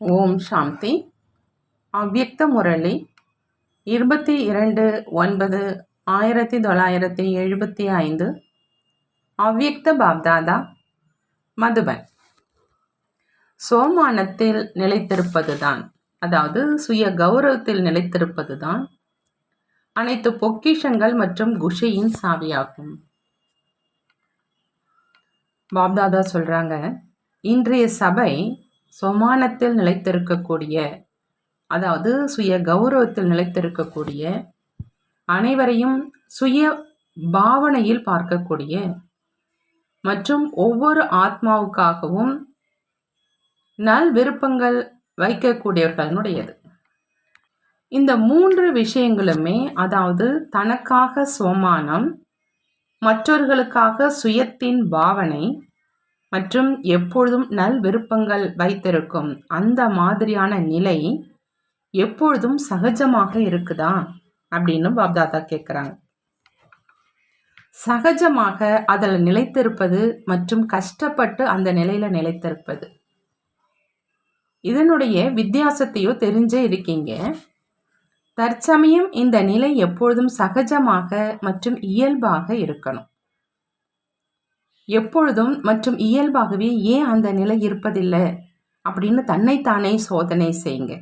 ஓம் சாந்தி. அவ்யக்த முரளி இருபத்தி இரண்டு ஒன்பது ஆயிரத்தி தொள்ளாயிரத்தி எழுபத்தி ஐந்து. அவ்யக்த பாப்தாதா மதுபன். சோமானத்தில் நிலைத்திருப்பதுதான் அதாவது சுய கௌரவத்தில் நிலைத்திருப்பதுதான் அனைத்து பொக்கிஷங்கள் மற்றும் குஷியின் சாவியாகும். பாப்தாதா சொல்கிறாங்க இன்றைய சபை சொமானத்தில் நிலைத்திருக்கக்கூடிய அதாவது சுய கௌரவத்தில் நிலைத்திருக்கக்கூடிய அனைவரையும் சுய பாவனையில் பார்க்கக்கூடிய மற்றும் ஒவ்வொரு ஆத்மாவுக்காகவும் நல் விருப்பங்கள் வைக்கக்கூடியவர்களுடையது. இந்த மூன்று விஷயங்களுமே அதாவது தனக்காக சோமானம் மற்றவர்களுக்காக சுயத்தின் பாவனை மற்றும் எப்பொழுதும் நல் விருப்பங்கள் வைத்திருக்கும் அந்த மாதிரியான நிலை எப்பொழுதும் சகஜமாக இருக்குதா? அப்படின்னு பாப்தாதா கேட்குறாங்க சகஜமாக அதில் நிலைத்திருப்பது மற்றும் கஷ்டப்பட்டு அந்த நிலையில் நிலைத்திருப்பது. இதனுடைய வித்தியாசத்தையோ தெரிஞ்சே இருக்கீங்க. தற்சமயம் இந்த நிலை எப்பொழுதும் சகஜமாக மற்றும் இயல்பாக இருக்கணும். எப்பொழுதும் மற்றும் இயல்பாகவே ஏன் அந்த நிலை இருப்பதில்லை? அப்படின்னு தன்னைத்தானே சோதனை செய்யுங்க.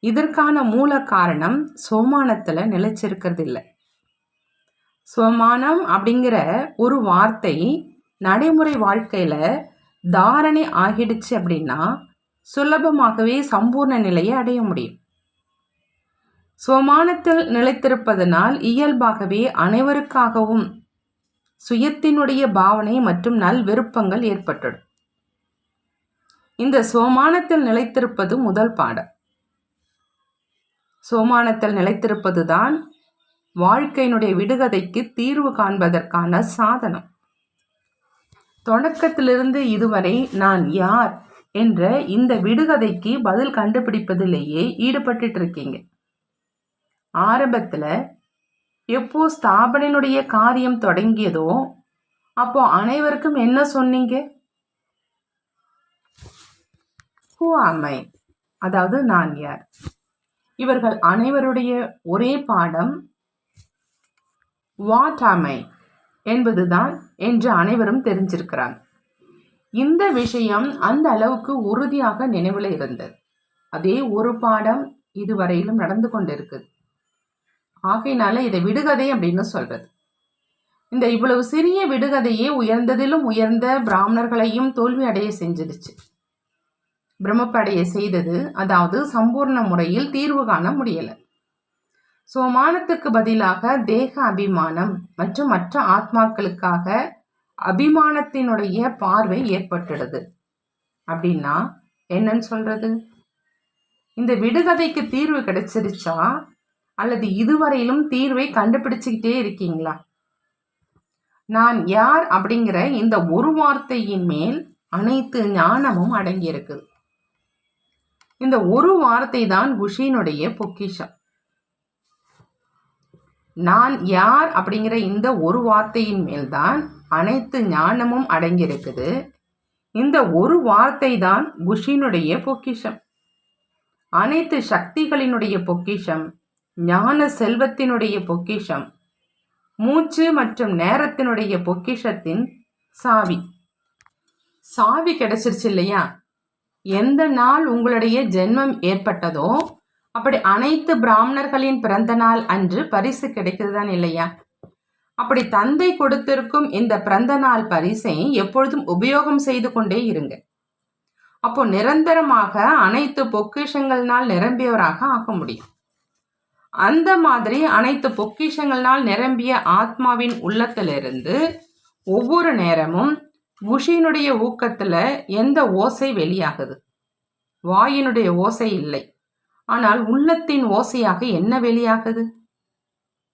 இதற்கான மூல காரணம் சோமானத்தில் நிலைச்சிருக்கிறது இல்லை சோமானம் அப்படிங்கிற ஒரு வார்த்தை நடைமுறை வாழ்க்கையில் தாரணை ஆகிடுச்சு அப்படின்னா சுலபமாகவே சம்பூர்ண நிலையை அடைய முடியும். சோமானத்தில் நிலைத்திருப்பதனால் இயல்பாகவே அனைவருக்காகவும் சுயத்தினுடைய பாவனை மற்றும் நல் விருப்பங்கள் ஏற்பட்டுடும் இந்த சோமானத்தில் நிலைத்திருப்பது முதல் பாடம். சோமானத்தில் நிலைத்திருப்பது தான் வாழ்க்கையினுடைய விடுகதைக்கு தீர்வு காண்பதற்கான சாதனம். தொடக்கத்திலிருந்து இதுவரை நான் யார் என்ற இந்த விடுகதைக்கு பதில் கண்டுபிடிப்பதிலேயே ஈடுபட்டு இருக்கீங்க ஆரம்பத்தில் எப்போ ஸ்தாபனையினுடைய காரியம் தொடங்கியதோ அப்போ அனைவருக்கும் என்ன சொன்னீங்க? ஹூ அம்மை அதாவது நான் யார்? இவர்கள் அனைவருடைய ஒரே பாடம் வாட் அமை என்பதுதான் என்று அனைவரும் தெரிஞ்சிருக்கிறாங்க இந்த விஷயம் அந்த அளவுக்கு உறுதியாக நினைவில் இருந்தது. அதே ஒரு பாடம் இதுவரையிலும் நடந்து கொண்டிருக்குது. ஆகையினால இதை விடுகதை அப்படின்னு சொல்றது. இந்த இவ்வளவு சிறிய விடுகதையே உயர்ந்ததிலும் உயர்ந்த பிராமணர்களையும் தோல்வி அடைய செஞ்சிருச்சு பிரம்மப்படைய செய்தது அதாவது சம்பூர்ண முறையில் தீர்வு காண முடியல. சோமானத்துக்கு பதிலாக தேக அபிமானம் மற்றும் மற்ற ஆத்மாக்களுக்காக அபிமானத்தினுடைய பார்வை ஏற்பட்டுடுது. அப்படின்னா என்னன்னு சொல்றது? இந்த விடுகதைக்கு தீர்வு கிடைச்சிருச்சா? அல்லது இதுவரையிலும் தீர்வை கண்டுபிடிச்சுக்கிட்டே இருக்கீங்களா? நான் யார் அப்படிங்கிற இந்த ஒரு வார்த்தையின் மேல் அனைத்து ஞானமும் அடங்கியிருக்குது இந்த ஒரு வார்த்தை தான் குஷினுடைய பொக்கிஷம். நான் யார் அப்படிங்கிற இந்த ஒரு வார்த்தையின் மேல்தான் அனைத்து ஞானமும் அடங்கியிருக்குது. இந்த ஒரு வார்த்தை தான் குஷினுடைய பொக்கிஷம். அனைத்து சக்திகளினுடைய பொக்கிஷம். ஞான செல்வத்தினுடைய பொக்கிஷம் மூச்சு மற்றும் நேரத்தினுடைய பொக்கிஷத்தின் சாவி. சாவி கிடைச்சிருச்சு இல்லையா? எந்த நாள் உங்களுடைய ஜென்மம் ஏற்பட்டதோ அப்படி அனைத்து பிராமணர்களின் பிறந்த நாள் அன்று பரிசு கிடைக்குதுதான் இல்லையா? அப்படி தந்தை கொடுத்திருக்கும் இந்த பிறந்த நாள் பரிசை எப்பொழுதும் உபயோகம் செய்து கொண்டே இருங்க. அப்போ நிரந்தரமாக அனைத்து பொக்கிஷங்கள்னால் நிரம்பியவராக ஆக முடியும். அந்த மாதிரி அனைத்து பொக்கிஷங்களால் நிரம்பிய ஆத்மாவின் உள்ளத்திலிருந்து ஒவ்வொரு நேரமும் உஷியினுடைய ஊக்கத்தில் எந்த ஓசை வெளியாகுது? வாயினுடைய ஓசை இல்லை. ஆனால் உள்ளத்தின் ஓசையாக என்ன வெளியாகுது?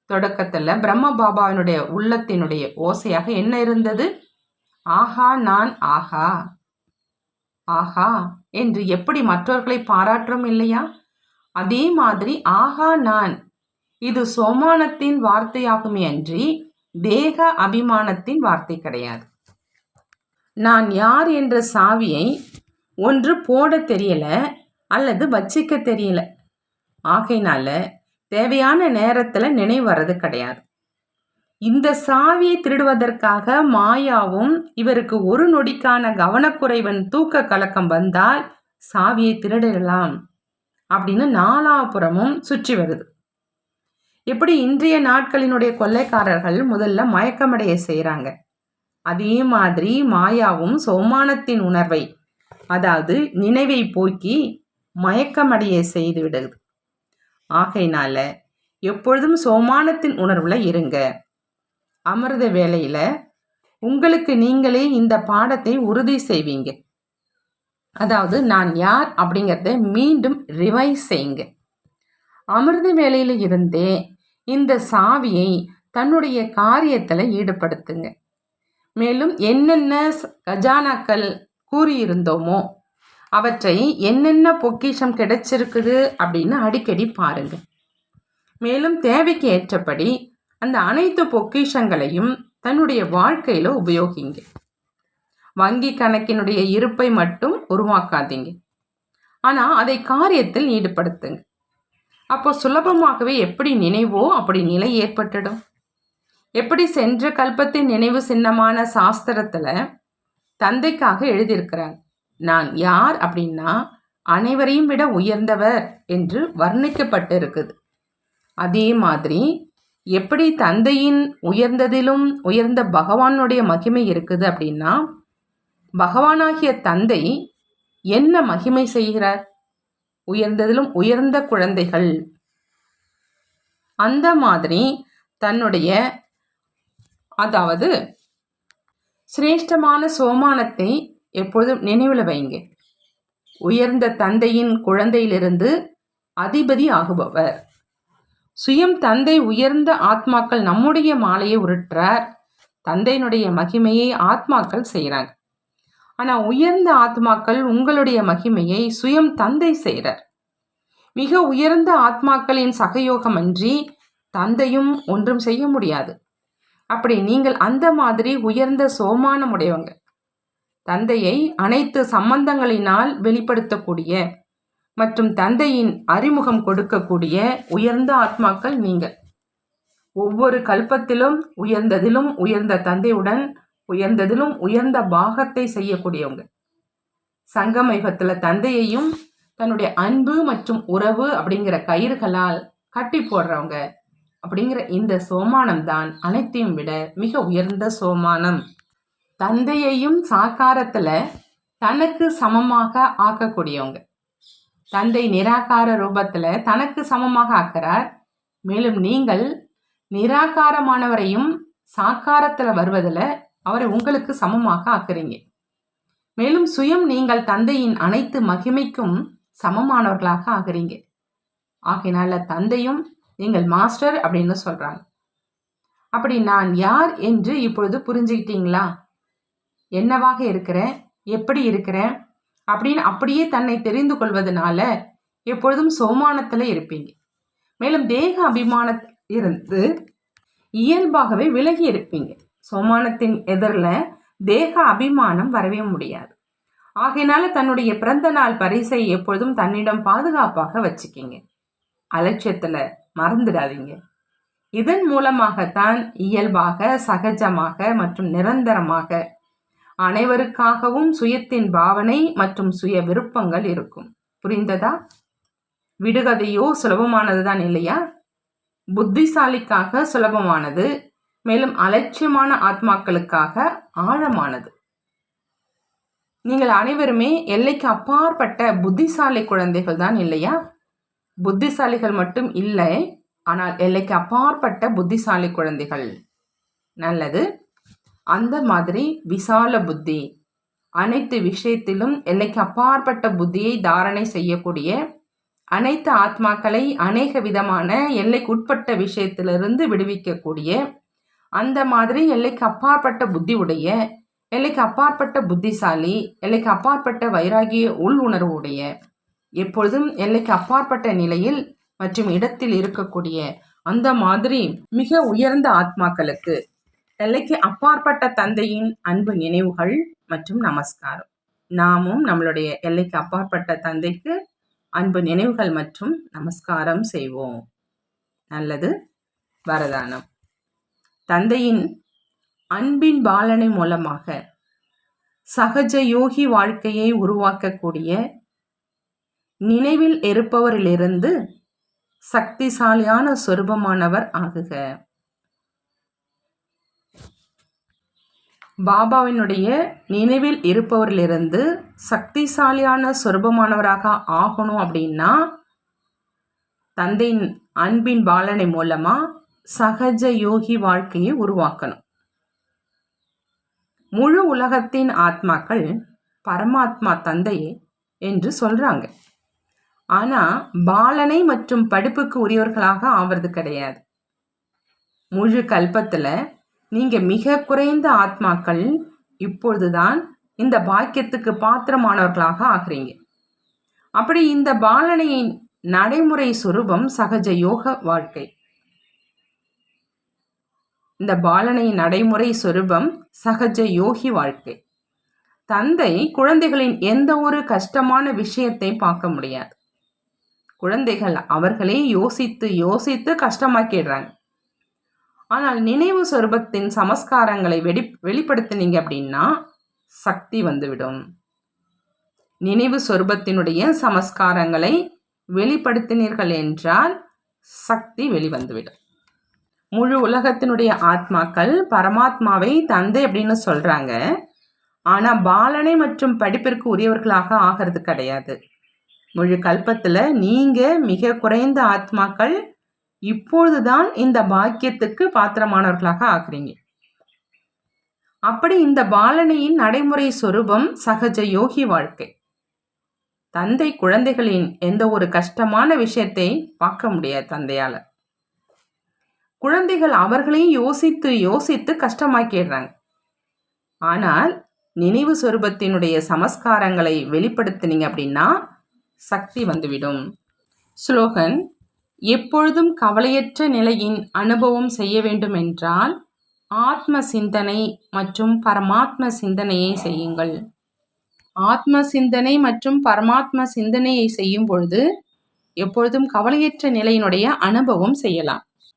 தொடக்கத்தில் பிரம்ம பாபாவினுடைய உள்ளத்தினுடைய ஓசையாக என்ன இருந்தது? ஆஹா நான் ஆஹா. ஆஹா என்று எப்படி மற்றவர்களை பாராட்டுறோம் இல்லையா? அதே மாதிரி ஆகா நான். இது சோமானத்தின் வார்த்தையாகுமே அன்றி தேக அபிமானத்தின் வார்த்தை கிடையாது. நான் யார் என்ற சாவியை ஒன்று போட தெரியல அல்லது வச்சிக்க தெரியல. ஆகையினால தேவையான நேரத்தில் நினைவு வர்றது கிடையாது. இந்த சாவியை திருடுவதற்காக மாயாவும் இவருக்கு ஒரு நொடிக்கான கவனக்குறைவன் தூக்க கலக்கம் வந்தால் சாவியை திருடிடலாம் அப்படின்னு நாலாபுறமும் சுற்றி வருது. எப்படி இன்றைய நாட்களினுடைய கொள்ளைக்காரர்கள் முதல்ல மயக்கமடைய செய்கிறாங்க அதே மாதிரி மாயாவும் சோமானத்தின் உணர்வை அதாவது நினைவை போக்கி மயக்கமடைய செய்து விடுது. ஆகையினால எப்பொழுதும் சோமானத்தின் உணர்வில் இருங்க. அமிர்த வேலையில் உங்களுக்கு நீங்களே இந்த பாடத்தை உறுதி செய்வீங்க. அதாவது நான் யார் அப்படிங்கிறத மீண்டும் ரிவைஸ் செய்யுங்க. அமிர்த வேலையில் இருந்தே இந்த சாவியை தன்னுடைய காரியத்தில் ஈடுபடுத்துங்க. மேலும் என்னென்ன கஜானாக்கள் கூறியிருந்தோமோ அவற்றை என்னென்ன பொக்கிஷம் கிடைச்சிருக்குது அப்படின்னு அடிக்கடி பாருங்க. மேலும் தேவைக்கு ஏற்றபடி அந்த அனைத்து பொக்கிஷங்களையும் தன்னுடைய வாழ்க்கையில் உபயோகிங்க. வங்கி கணக்கினுடைய இருப்பை மட்டும் உருவாக்காதீங்க. ஆனால் அதை காரியத்தில் ஈடுபடுத்துங்க. அப்போ சுலபமாகவே எப்படி நினைவோ அப்படி நிலை ஏற்பட்டுடும். எப்படி சென்ற கல்பத்தின் நினைவு சின்னமான சாஸ்திரத்தில் தந்தைக்காக எழுதியிருக்கிறார் நான் யார் அப்படின்னா அனைவரையும் விட உயர்ந்தவர் என்று வர்ணிக்கப்பட்டு இருக்குது அதே மாதிரி எப்படி தந்தையின் உயர்ந்ததிலும் உயர்ந்த பகவானுடைய மகிமை இருக்குது அப்படின்னா பகவானாகிய தந்தை என்ன மகிமை செய்கிறார்? உயர்ந்ததிலும் உயர்ந்த குழந்தைகள். அந்த மாதிரி தன்னுடைய அதாவது சிரேஷ்டமான சோமானத்தை எப்பொழுதும் நினைவில் வைங்க உயர்ந்த தந்தையின் குழந்தையிலிருந்து அதிபதி ஆகுபவர். சுயம் தந்தை உயர்ந்த ஆத்மாக்கள் நம்முடைய மாலையை உருட்டுறார். தந்தையினுடைய மகிமையை ஆத்மாக்கள் செய்கிறாங்க. ஆனால் உயர்ந்த ஆத்மாக்கள் உங்களுடைய மகிமையை சுயம் தந்தை செய்கிறார் மிக உயர்ந்த ஆத்மாக்களின் சகயோகம் அன்றி தந்தையும் ஒன்றும் செய்ய முடியாது. அப்படி நீங்கள் அந்த மாதிரி உயர்ந்த சோமானம் உடையவங்க. தந்தையை அனைத்து சம்பந்தங்களினால் வெளிப்படுத்தக்கூடிய மற்றும் தந்தையின் அறிமுகம் கொடுக்கக்கூடிய உயர்ந்த ஆத்மாக்கள் நீங்கள். ஒவ்வொரு கல்பத்திலும் உயர்ந்ததிலும் உயர்ந்த தந்தையுடன் உயர்ந்ததிலும் உயர்ந்த பாகத்தை செய்யக்கூடியவங்க. சங்கமயுகத்தில் தந்தையையும் தன்னுடைய அன்பு மற்றும் உறவு அப்படிங்கிற கயிறுகளால் கட்டி போடுறவங்க அப்படிங்கிற இந்த சோமானம் தான் அனைத்தையும் விட மிக உயர்ந்த சோமானம். தந்தையையும் சாக்காரத்தில் தனக்கு சமமாக ஆக்கக்கூடியவங்க. தந்தை நிராகார ரூபத்தில் தனக்கு சமமாக ஆக்கிறார். மேலும் நீங்கள் நிராகாரமானவரையும் சாக்காரத்தில் வருவதில் அவரை உங்களுக்கு சமமாக ஆக்குறீங்க. மேலும் சுயம் நீங்கள் தந்தையின் அனைத்து மகிமைக்கும் சமமானவர்களாக ஆகிறீங்க. ஆகையினால தந்தையும் நீங்கள் மாஸ்டர் அப்படின்னு சொல்கிறாங்க அப்படி நான் யார் என்று இப்பொழுது புரிஞ்சுக்கிட்டீங்களா? என்னவாக இருக்கிறேன்? எப்படி இருக்கிறேன்? அப்படின்னு அப்படியே தன்னை தெரிந்து கொள்வதனால எப்பொழுதும் சோமானத்தில் இருப்பீங்க. மேலும் தேக அபிமான இருந்து இயல்பாகவே விலகி இருப்பீங்க. சோமானத்தின் எதிரில் தேக அபிமானம் வரவே முடியாது. ஆகையினால தன்னுடைய பிறந்த நாள் பரிசை எப்பொழுதும் தன்னிடம் பாதுகாப்பாக வச்சுக்கிங்க. அலட்சியத்தில் மறந்துடாதீங்க. இதன் மூலமாகத்தான் இயல்பாக சகஜமாக மற்றும் நிரந்தரமாக அனைவருக்காகவும் சுயத்தின் பாவனை மற்றும் சுய விருப்பங்கள் இருக்கும். புரிந்ததா? விடுகதையோ சுலபமானது தான் இல்லையா? புத்திசாலிக்காக சுலபமானது. மேலும் அலட்சியமான ஆத்மாக்களுக்காக ஆழமானது. நீங்கள் அனைவருமே எல்லைக்கு அப்பாற்பட்ட புத்திசாலி குழந்தைகள் தான் இல்லையா? புத்திசாலிகள் மட்டும் இல்லை ஆனால் எல்லைக்கு அப்பாற்பட்ட புத்திசாலி குழந்தைகள். நல்லது. அந்த மாதிரி விசால புத்தி அனைத்து விஷயத்திலும் எல்லைக்கு அப்பாற்பட்ட புத்தியை தாரணை செய்யக்கூடிய அனைத்து ஆத்மாக்களை அநேக விதமான எல்லைக்குட்பட்ட விஷயத்திலிருந்து விடுவிக்கக்கூடிய அந்த மாதிரி எல்லைக்கு அப்பாற்பட்ட புத்தி உடைய எல்லைக்கு அப்பாற்பட்ட புத்திசாலி எல்லைக்கு அப்பாற்பட்ட வைராகிய உள் உணர்வு உடைய எப்பொழுதும் எல்லைக்கு அப்பாற்பட்ட நிலையில் மற்றும் இடத்தில் இருக்கக்கூடிய அந்த மாதிரி மிக உயர்ந்த ஆத்மாக்களுக்கு எல்லைக்கு அப்பாற்பட்ட தந்தையின் அன்பு நினைவுகள் மற்றும் நமஸ்காரம். நாமும் நம்மளுடைய எல்லைக்கு அப்பாற்பட்ட தந்தைக்கு அன்பு நினைவுகள் மற்றும் நமஸ்காரம் செய்வோம். நல்லது. வரதானம். தந்தையின் அன்பின் பாலனை மூலமாக சகஜ யோகி வாழ்க்கையை உருவாக்கக்கூடிய நினைவில் இருப்பவரிலிருந்து சக்திசாலியான சொருபமானவர் ஆகுக. பாபாவினுடைய நினைவில் இருப்பவரிலிருந்து சக்திசாலியான சொருபமானவராக ஆகணும் அப்படின்னா தந்தையின் அன்பின் பாலனை மூலமாக சகஜ யோகி வாழ்க்கையை உருவாக்கணும். முழு உலகத்தின் ஆத்மாக்கள் பரமாத்மா தந்தை என்று சொல்கிறாங்க ஆனால் பாலனை மற்றும் படிப்புக்கு உரியவர்களாக ஆவது கிடையாது. முழு கல்பத்தில் நீங்கள் மிக குறைந்த ஆத்மாக்கள் இப்பொழுதுதான் இந்த பாக்கியத்துக்கு பாத்திரமானவர்களாக ஆகிறீங்க. அப்படி இந்த பாலனையின் நடைமுறை சுரூபம் சகஜ யோக வாழ்க்கை. இந்த பாலனை நடைமுறை சொருபம் சகஜ யோகி வாழ்க்கை. தந்தை குழந்தைகளின் எந்த ஒரு கஷ்டமான விஷயத்தை பார்க்க முடியாது. குழந்தைகள் அவர்களே யோசித்து யோசித்து கஷ்டமாக்கிடுறாங்க. ஆனால் நினைவு சொரூபத்தின் சமஸ்காரங்களை வெடி வெளிப்படுத்தினீங்க அப்படின்னா சக்தி வந்துவிடும். நினைவு சொரூபத்தினுடைய சமஸ்காரங்களை வெளிப்படுத்தினீர்கள் என்றால் சக்தி வெளிவந்துவிடும். முழு உலகத்தினுடைய ஆத்மாக்கள் பரமாத்மாவை தந்தை அப்படின்னு சொல்கிறாங்க ஆனால் பாலனை மற்றும் படிப்பிற்கு உரியவர்களாக ஆகிறது கிடையாது. முழு கல்பத்தில் நீங்கள் மிக குறைந்த ஆத்மாக்கள் இப்பொழுதுதான் இந்த பாக்கியத்துக்கு பாத்திரமானவர்களாக ஆகிறீங்க. அப்படி இந்த பாலனையின் நடைமுறை சொரூபம் சகஜ யோகி வாழ்க்கை. தந்தை குழந்தைகளின் எந்த ஒரு கஷ்டமான விஷயத்தை பார்க்க முடியாது தந்தையால். குழந்தைகள் அவர்களையும் யோசித்து யோசித்து கஷ்டமாக்கிடுறாங்க. ஆனால் நினைவு சொரூபத்தினுடைய சமஸ்காரங்களை வெளிப்படுத்தினீங்க அப்படின்னா சக்தி வந்துவிடும். ஸ்லோகன் எப்பொழுதும் கவலையற்ற நிலையின் அனுபவம் செய்ய வேண்டும் என்றால் ஆத்ம சிந்தனை மற்றும் பரமாத்ம சிந்தனையை செய்யுங்கள். ஆத்ம சிந்தனை மற்றும் பரமாத்ம சிந்தனையை செய்யும் பொழுது எப்பொழுதும் கவலையற்ற நிலையினுடைய அனுபவம் செய்யலாம்.